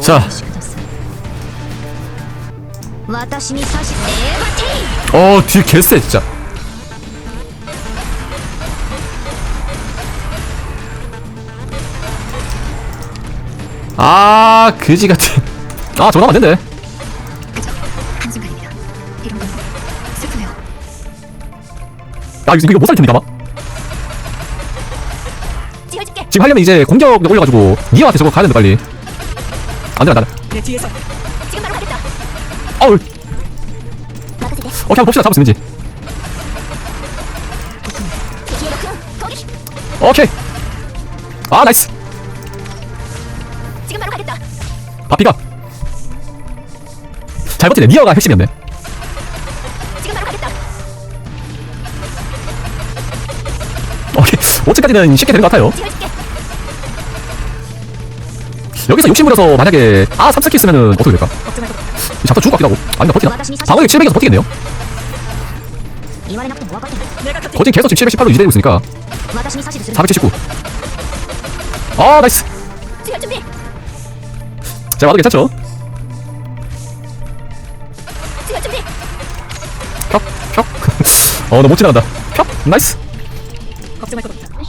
자. 어, 뒤에 개쎄 진짜. 아, 그지 같은. 아, 저거 안 된대. 아, 이거 못 살 텐데, 가만. 지금 하려면 이제 공격 올려가지고, 니어한테 저거 가야 된다, 빨리. 안 돼, 안 돼. 내 뒤에서. 지금 바로 가겠다. 어우. 오케이, 한번 봅시다, 잡을 수 있는지. 오케이. 아, 나이스. 지금 바로 가겠다. 바피가. 잘 버티네. 니어가 핵심이었네. 5층까지는 쉽게 되는 것 같아요 여기서 욕심부려서 만약에 아 3스킬 쓰면은 어떻게 될까? 잠깐 죽을 것 같기도 하고 아니다 버티나? 방어력 700에서 버티겠네요 거진 계속 지금 718로 유지되고 있으니까 479아 나이스 자 와도 괜찮죠? 어, 너 못 지나간다. 펴, 나이스. 걱정할 것 없다.